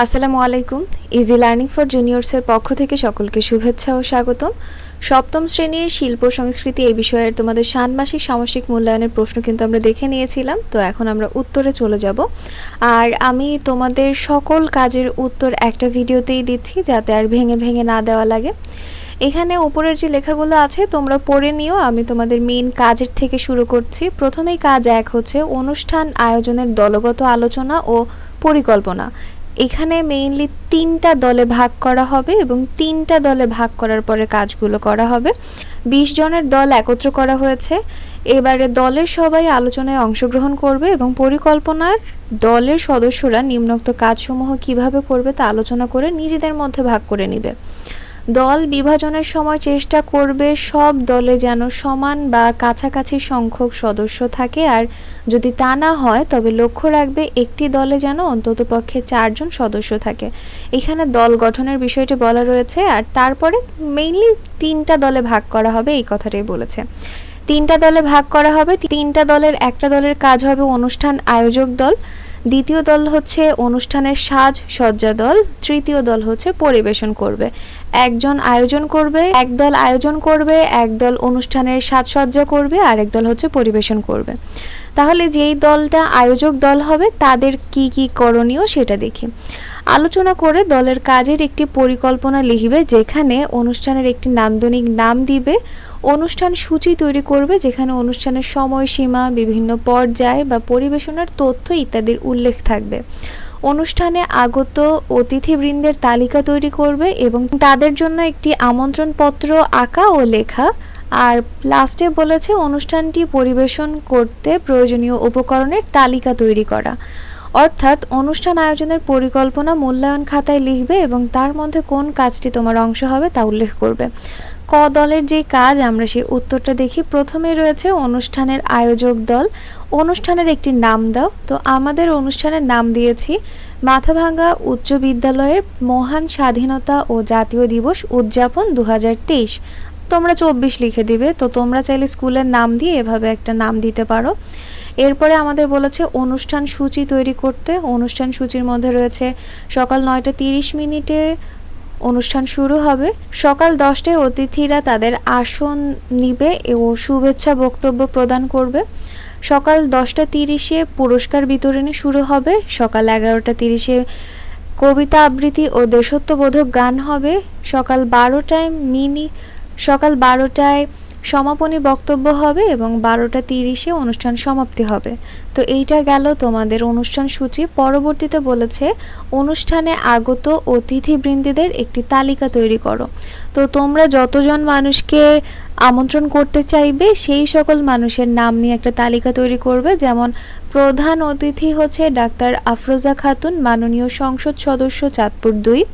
আসসালামু আলাইকুম। Easy learning for জুনিয়র্সের পক্ষ থেকে সকলকে শুভেচ্ছা ও স্বাগতম। সপ্তম শ্রেণির শিল্প সংস্কৃতি এই বিষয়ের তোমাদের ষান্মাসিক সামষ্টিক মূল্যায়নের প্রশ্ন কিন্তু আমরা দেখে নিয়েছিলাম, তো এখন আমরা উত্তরে চলে যাব। আর আমি তোমাদের সকল কাজের উত্তর একটা ভিডিওতেই দিচ্ছি যাতে আর ভেঙে ভেঙে না দেওয়া লাগে। এখানে উপরের যে লেখাগুলো আছে, তোমরা পড়ে নিও, আমি তোমাদের মেইন কাজের থেকে শুরু করছি। প্রথমেই কাজ এক হচ্ছে অনুষ্ঠান আয়োজনের দলগত আলোচনা ও পরিকল্পনা। এখানে মেইনলি তিনটা দলে ভাগ করা হবে এবং তিনটা দলে ভাগ করার পরে কাজগুলো করা হবে। বিশ জনের দল একত্র করা হয়েছে। এবারে দলের সবাই আলোচনায় অংশগ্রহণ করবে এবং পরিকল্পনার দলের সদস্যরা নিম্নোক্ত কাজসমূহ কীভাবে করবে তা আলোচনা করে নিজেদের মধ্যে ভাগ করে নেবে। দল বিভাজনের সময় চেষ্টা করবে সব দলে যেন সমান বা কাছাকাছি সংখ্যক সদস্য থাকে আর যদি তা না হয়, তবে লক্ষ্য রাখবে একটি দলে যেন অন্ততপক্ষে চারজন সদস্য থাকে। এখানে দল গঠনের বিষয়টি বলা রয়েছে, আর তারপরে মেইনলি তিনটা দলে ভাগ করা হবে, এই কথাটাই বলেছে। তিনটা দলে ভাগ করা হবে, তিনটা দলের, একটা দলের কাজ হবে অনুষ্ঠান আয়োজক দল, দ্বিতীয় দল হচ্ছে অনুষ্ঠানের সাজ সজ্জা দল, তৃতীয় দল হচ্ছে পরিবেশন করবে। একজন আয়োজন করবে, এক দল আয়োজন করবে, এক দল অনুষ্ঠানের সাজসজ্জা করবে আর এক দল হচ্ছে পরিবেশন করবে। তাহলে যেই দলটা আয়োজক দল হবে, তাদের কি কি করণীয় সেটা দেখি। আলোচনা করে দলের কাজের একটি পরিকল্পনা লিখবে, যেখানে অনুষ্ঠানের একটি নান্দনিক নাম দিবে, অনুষ্ঠান সূচি তৈরি করবে, যেখানে অনুষ্ঠানের সময়সীমা, বিভিন্ন পর্যায় বা পরিবেশনার তথ্য ইত্যাদির উল্লেখ থাকবে। অনুষ্ঠানে আগত অতিথিবৃন্দের তালিকা তৈরি করবে এবং তাদের জন্য একটি আমন্ত্রণপত্র আঁকা ও লেখা। আর লাস্টে বলেছে, অনুষ্ঠানটি পরিবেশন করতে প্রয়োজনীয় উপকরণের তালিকা তৈরি করা। অর্থাৎ অনুষ্ঠান আয়োজনের পরিকল্পনা মূল্যায়ন খাতায় লিখবে এবং তার মধ্যে কোন কাজটি তোমার অংশ হবে তা উল্লেখ করবে। ক দলের যে কাজ, আমরা সেই উত্তরটা দেখি। প্রথমে রয়েছে অনুষ্ঠানের আয়োজক দল। অনুষ্ঠানের একটি নাম দাও। তো আমাদের অনুষ্ঠানের নাম দিয়েছি, মাথাভাঙ্গা উচ্চ বিদ্যালয়ের মহান স্বাধীনতা ও জাতীয় দিবস উদযাপন দু হাজার তেইশ। তোমরা চব্বিশ লিখে দিবে, তো তোমরা চাইলে স্কুলের নাম দিয়ে এভাবে একটা নাম দিতে পারো। এরপরে আমাদের বলেছে অনুষ্ঠান সূচি তৈরি করতে। অনুষ্ঠান সূচির মধ্যে রয়েছে সকাল নয়টা তিরিশ মিনিটে অনুষ্ঠান শুরু হবে। সকাল দশটায় অতিথিরা তাদের আসন নিবে ও শুভেচ্ছা বক্তব্য প্রদান করবে। সকাল দশটা তিরিশে পুরস্কার বিতরণী শুরু হবে। সকাল এগারোটা তিরিশে কবিতা আবৃত্তি ও দেশত্ববোধক গান হবে। সকাল বারোটায় মিনি, সকাল বারোটায় সমাপনী বক্তব্য হবে এবং বারোটা তিরিশে অনুষ্ঠান সমাপ্তি হবে। তো এইটা গেল তোমাদের অনুষ্ঠান সূচি। পরবর্তীতে বলেছে, অনুষ্ঠানে আগত অতিথিবৃন্দীদের একটি তালিকা তৈরি করো। তো তোমরা যতজন মানুষকে আমন্ত্রণ করতে চাইবে, সেই সকল মানুষের নাম নিয়ে একটা তালিকা তৈরি করবে। যেমন, প্রধান অতিথি হচ্ছে ডাক্তার আফরোজা খাতুন, মাননীয় সংসদ সদস্য চাঁদপুর দুই।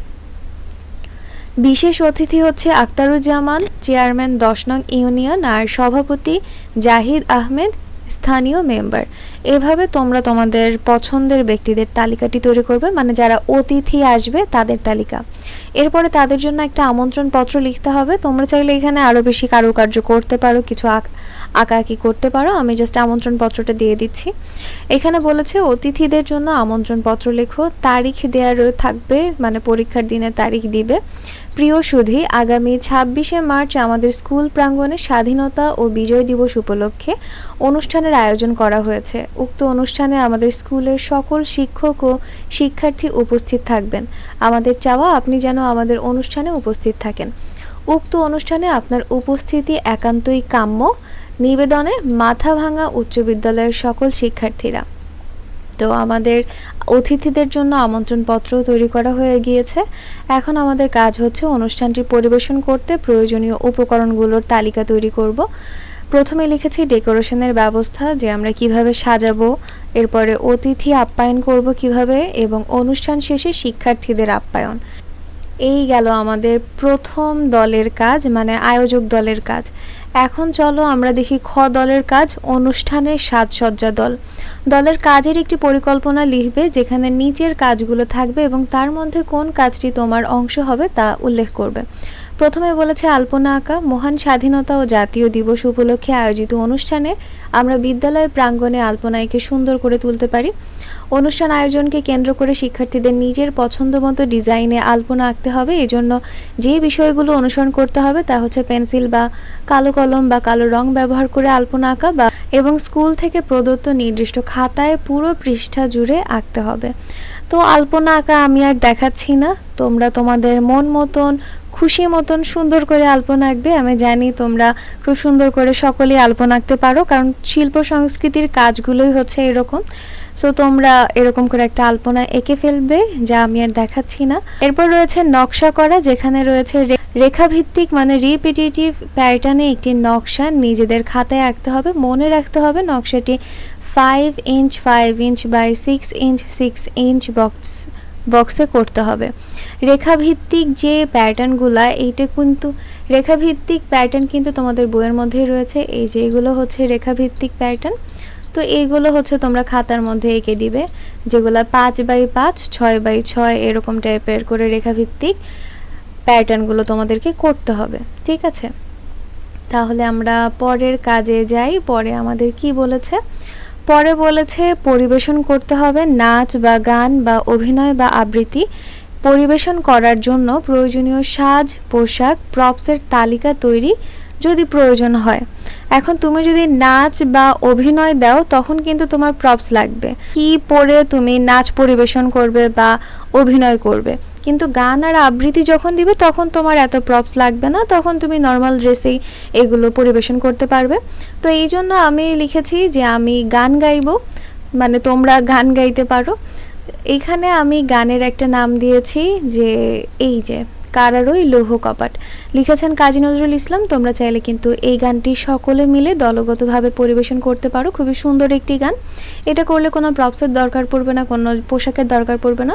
বিশেষ অতিথি হচ্ছে আক্তারুজ্জামান চেয়ারম্যান দশ নং ইউনিয়ন আর সভাপতি জাহিদ আহমেদ স্থানীয় মেম্বার। এভাবে তোমরা তোমাদের পছন্দের ব্যক্তিদের তালিকাটি তৈরি করবে মানে যারা অতিথি আসবে তাদের তালিকা। এরপরে তাদের জন্য একটা আমন্ত্রণ পত্র লিখতে হবে। তোমরা চাইলে এখানে আরও বেশি কারুকার্য করতে পারো, কিছু আঁকাআঁকি করতে পারো। আমি জাস্ট আমন্ত্রণ পত্রটা দিয়ে দিচ্ছি। এখানে বলেছে, অতিথিদের জন্য আমন্ত্রণ পত্র লেখো। তারিখ দেওয়ার থাকবে মানে পরীক্ষার দিনে তারিখ দিবে। প্রিয় সুধী, আগামী ছাব্বিশে মার্চ আমাদের স্কুল প্রাঙ্গণে স্বাধীনতা ও বিজয় দিবস উপলক্ষে অনুষ্ঠানের আয়োজন করা হয়েছে। উক্ত অনুষ্ঠানে আমাদের স্কুলের সকল শিক্ষক ও শিক্ষার্থী উপস্থিত থাকবেন। আমাদের চাওয়া আপনি যেন আমাদের অনুষ্ঠানে উপস্থিত থাকেন। উক্ত অনুষ্ঠানে আপনার উপস্থিতি একান্তই কাম্য। নিবেদনে মাথা ভাঙা উচ্চ বিদ্যালয়ের সকল শিক্ষার্থীরা। তো আমাদের অতিথিদের জন্য আমন্ত্রণপত্র তৈরি করা হয়ে গিয়েছে। এখন আমাদের কাজ হচ্ছে অনুষ্ঠানটি পরিবেশন করতে প্রয়োজনীয় উপকরণগুলোর তালিকা তৈরি করব। প্রথমে লিখেছি ডেকোরেশনের ব্যবস্থা যে আমরা কীভাবে সাজাবো, এরপরে অতিথি আপ্যায়ন করব কীভাবে এবং অনুষ্ঠান শেষে শিক্ষার্থীদের আপ্যায়ন। এই গেল আমাদের প্রথম দলের কাজ মানে আয়োজক দলের কাজ। এখন চলো আমরা দেখি খ দলের কাজ, অনুষ্ঠানের সাজসজ্জা দল। দলের কাজের একটি পরিকল্পনা লিখবে যেখানে নিচের কাজগুলো থাকবে এবং তার মধ্যে কোন কাজটি তোমার অংশ হবে তা উল্লেখ করবে। প্রথমে বলেছে আলপনা আঁকা, মহান স্বাধীনতা ও জাতীয় দিবস উপলক্ষে আয়োজিত অনুষ্ঠানে আমরা বিদ্যালয় প্রাঙ্গণে আলপনা এঁকে সুন্দর করে তুলতে পারি। অনুষ্ঠান আয়োজনকে কেন্দ্র করে শিক্ষার্থীদের নিজের পছন্দ মতো ডিজাইনে আলপনা আঁকতে হবে। এই জন্য যে বিষয়গুলো অনুসরণ করতে হবে তা হচ্ছে পেন্সিল বা কালো কলম বা কালো রং ব্যবহার করে আলপনা আঁকা বা এবং স্কুল থেকে প্রদত্ত নির্দিষ্ট খাতায় পুরো পৃষ্ঠা জুড়ে আঁকতে হবে। তো আলপনা আঁকা আমি আর দেখাচ্ছি না। তোমরা তোমাদের মন মতন খুশি মতন সুন্দর করে আলপনা আঁকবে, আমি জানি তোমরা খুব সুন্দর করে সকলেই আলপনা আঁকতে পারো, কারণ শিল্প সংস্কৃতির কাজগুলোই হচ্ছে এরকম। সো তোমরা এরকম করে একটা আলপনা এঁকে ফেলবে, যা আমি আর দেখাচ্ছি না। এরপর রয়েছে নকশা করা, যেখানে রয়েছে রেখাভিত্তিক মানে রিপিটেটিভ প্যাটার্নে একটি নকশা নিজেদের খাতায় আঁকতে হবে, মনে রাখতে হবে নকশাটি five inch five inch by six inch six inch box বক্সে করতে হবে। রেখাভিত্তিক যে প্যাটার্নগুলা এইটা কিন্তু, রেখাভিত্তিক প্যাটার্ন কিন্তু তোমাদের বইয়ের মধ্যেই রয়েছে। এই যে এগুলো হচ্ছে রেখাভিত্তিক প্যাটার্ন তো এইগুলো হচ্ছে তোমরা খাতার মধ্যে এঁকে দিবে, যেগুলো পাঁচ বাই পাঁচ, ছয় বাই ছয় এরকম টাইপের করে রেখাভিত্তিক প্যাটার্নগুলো তোমাদেরকে করতে হবে, ঠিক আছে? তাহলে আমরা পরের কাজে যাই। পরে আমাদের কি বলেছে? পরে বলেছে, পরিবেশন করতে হবে নাচ বা গান বা অভিনয় বা আবৃত্তি। পরিবেশন করার জন্য প্রয়োজনীয় সাজ, পোশাক, প্রপসের তালিকা তৈরি যদি প্রয়োজন হয়। এখন তুমি যদি নাচ বা অভিনয় দাও, তখন কিন্তু তোমার প্রপস লাগবে। কি পরে তুমি নাচ পরিবেশন করবে বা অভিনয় করবে? কিন্তু গান আর আবৃত্তি যখন দিবে, তখন তোমার এত প্রপস লাগবে না, তখন তুমি নর্মাল ড্রেসেই এগুলো পরিবেশন করতে পারবে। তো এই জন্য আমি লিখেছি যে আমি গান গাইবো মানে তোমরা গান গাইতে পারো। এখানে আমি গানের একটা নাম দিয়েছি যে এই যে, কারারই লৌহ কপাট। লিখেছেন কাজী নজরুল ইসলাম, তোমরা চাইলে কিন্তু এই গানটি সকলে মিলে দলগতভাবে পরিবেশন করতে পারো। খুবই সুন্দর একটি গান। এটা করলে কোনো প্রপসের দরকার পড়বে না, কোনো পোশাকের দরকার পড়বে না।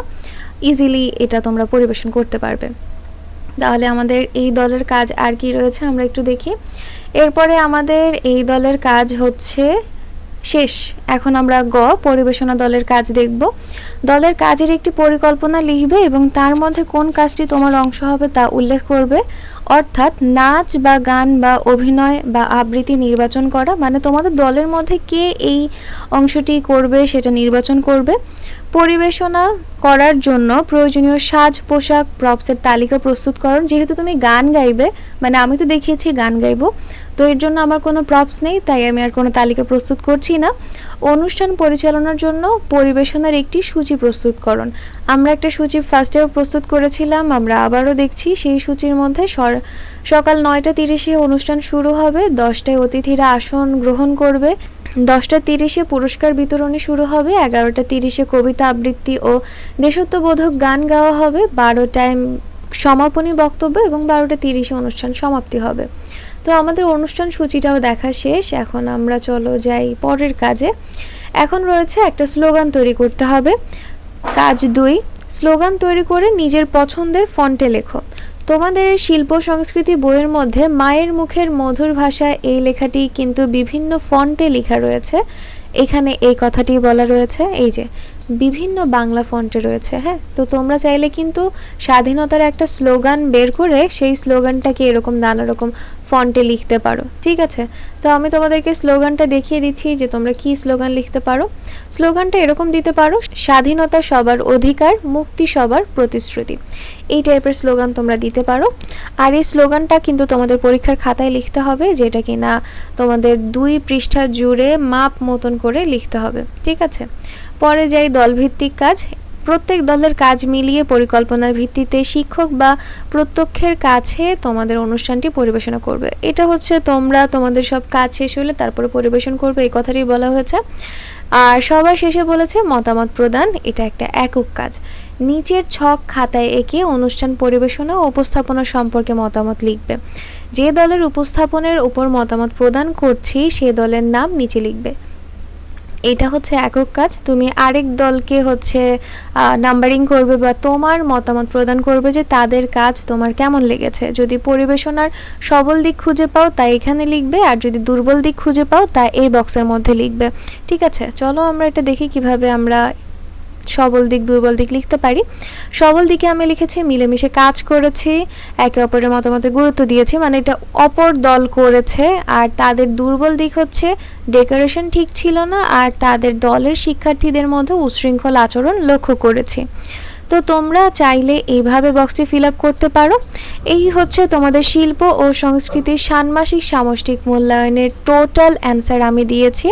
ইজিলি এটা তোমরা পরিবেশন করতে পারবে। তাহলে আমাদের এই দলের কাজ আর কি রয়েছে আমরা একটু দেখি। এরপরে আমাদের এই দলের কাজ হচ্ছে শেষ। এখন আমরা গ, পরিবেশনা দলের কাজ দেখব। দলের কাজের একটি পরিকল্পনা লিখবে এবং তার মধ্যে কোন কাজটি তোমার অংশ হবে তা উল্লেখ করবে। অর্থাৎ নাচ বা গান বা অভিনয় বা আবৃত্তি নির্বাচন করা মানে তোমাদের দলের মধ্যে কে এই অংশটি করবে সেটা নির্বাচন করবে। পরিবেশনা করার জন্য প্রয়োজনীয় সাজ, পোশাক প্রপসের তালিকা প্রস্তুতকরণ। যেহেতু তুমি গান গাইবে মানে আমি তো দেখিয়েছি গান গাইবো। তো এর জন্য আমার কোনো প্রপস নেই, তাই আমি আর কোনো তালিকা প্রস্তুত করছি না। অনুষ্ঠান পরিচালনার জন্য পরিবেশনার একটি সূচি প্রস্তুতকরণ আমরা একটা সূচি ফার্স্টেও প্রস্তুত করেছিলাম, আমরা আবারও দেখছি সেই সূচির মধ্যে সকাল নয়টা তিরিশে অনুষ্ঠান শুরু হবে, দশটায় অতিথিরা আসন গ্রহণ করবে, দশটা তিরিশে পুরস্কার বিতরণী শুরু হবে, এগারোটা তিরিশে কবিতা আবৃত্তি ও দেশত্ববোধক গান গাওয়া হবে, বারোটায় সমাপনী বক্তব্য এবং বারোটা তিরিশে অনুষ্ঠান সমাপ্তি হবে। তো আমাদের অনুষ্ঠান সূচিটাও দেখা শেষ। এখন আমরা চলো যাই পরের কাজে। এখন রয়েছে একটা স্লোগান তৈরি করতে হবে। কাজ দুই, স্লোগান তৈরি করে নিজের পছন্দের ফন্টে লেখো। তোমাদের শিল্প সংস্কৃতি বইয়ের মধ্যে মায়ের মুখের মধুর ভাষা এই লেখাটি কিন্তু বিভিন্ন ফন্টে লেখা রয়েছে। এখানে এই কথাটি বলা রয়েছে, এই যে বিভিন্ন বাংলা ফন্টে রয়েছে হ্যাঁ? তো তোমরা চাইলে কিন্তু স্বাধীনতার একটা স্লোগান বের করে সেই স্লোগানটাকে এরকম নানা রকম ফন্টে লিখতে পারো, ঠিক আছে? তো আমি তোমাদেরকে স্লোগানটা দেখিয়ে দিচ্ছি যে তোমরা কি স্লোগান লিখতে পারো। স্লোগানটা এরকম দিতে পারো, স্বাধীনতা সবার অধিকার, মুক্তি সবার প্রতিশ্রুতি। এই টাইপের স্লোগান তোমরা দিতে পারো। আর এই স্লোগানটা কিন্তু তোমাদের পরীক্ষার খাতায় লিখতে হবে, যেটা কি না তোমাদের দুই পৃষ্ঠা জুড়ে মাপ মতন করে লিখতে হবে, ঠিক আছে? পরে যাই দলভিত্তিক কাজ প্রত্যেক দলের কাজ মিলিয়ে পরিকল্পনার ভিত্তিতে শিক্ষক বা প্রত্যক্ষের কাছে তোমাদের অনুষ্ঠানটি পরিবেশনা করবে। এটা হচ্ছে তোমরা তোমাদের সব কাজ শেষ হলে তারপরে পরিবেশন করবে, এই কথাটি বলা হয়েছে। আর সবার শেষে বলেছে, মতামত প্রদান, এটা একটা একক কাজ। নিচের ছক খাতায় এঁকে অনুষ্ঠান পরিবেশনা ও উপস্থাপনা সম্পর্কে মতামত লিখবে। যে দলের উপস্থাপনের উপর মতামত প্রদান করছি, সে দলের নাম নিচে লিখবে। এটা হচ্ছে একক কাজ। তুমি আরেক দলকে হচ্ছে নাম্বারিং করবে বা তোমার মতামত প্রদান করবে যে তাদের কাজ তোমার কেমন লেগেছে। যদি পরিবেশনার সবল দিক খুঁজে পাও, তা এখানে লিখবে, আর যদি দুর্বল দিক খুঁজে পাও, তা এই বক্সের মধ্যে লিখবে। ঠিক আছে, চলো আমরা এটা দেখি কীভাবে আমরা সবল দিক, দুর্বল দিক লিখতে পারি। সবল দিকে আমি লিখেছি, মিলেমিশে কাজ করেছি, একে অপরের মতামতে গুরুত্ব দিয়েছি মানে এটা অপর দল করেছে, আর তাদের দুর্বল দিক হচ্ছে ডেকোরেশন ঠিক ছিল না, আর তাদের দলের শিক্ষার্থীদের মধ্যে উচ্ছৃঙ্খল আচরণ লক্ষ্য করেছি। তো তোমরা চাইলে এইভাবে বক্সটি ফিল আপ করতে পারো। এই হচ্ছে তোমাদের শিল্প ও সংস্কৃতির ষান্মাসিক সামষ্টিক মূল্যায়নের টোটাল অ্যান্সার আমি দিয়েছি।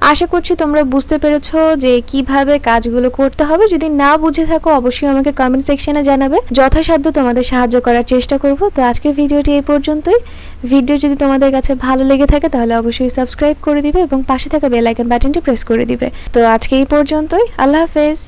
আশা করছি তোমরা বুঝতে পেরেছ যে কীভাবে কাজগুলো করতে হবে। যদি না বুঝে থাকো, অবশ্যই আমাকে কমেন্ট সেকশনে জানাবে। যথাসাধ্য তোমাদের সাহায্য করার চেষ্টা করব। তো আজকের ভিডিওটি এই পর্যন্তই। ভিডিও যদি তোমাদের কাছে ভালো লেগে থাকে, তাহলে অবশ্যই সাবস্ক্রাইব করে দিবে এবং পাশে থাকা বেল আইকন বাটনটি প্রেস করে দিবে। তো আজকে এই পর্যন্তই। আল্লাহ হাফেজ।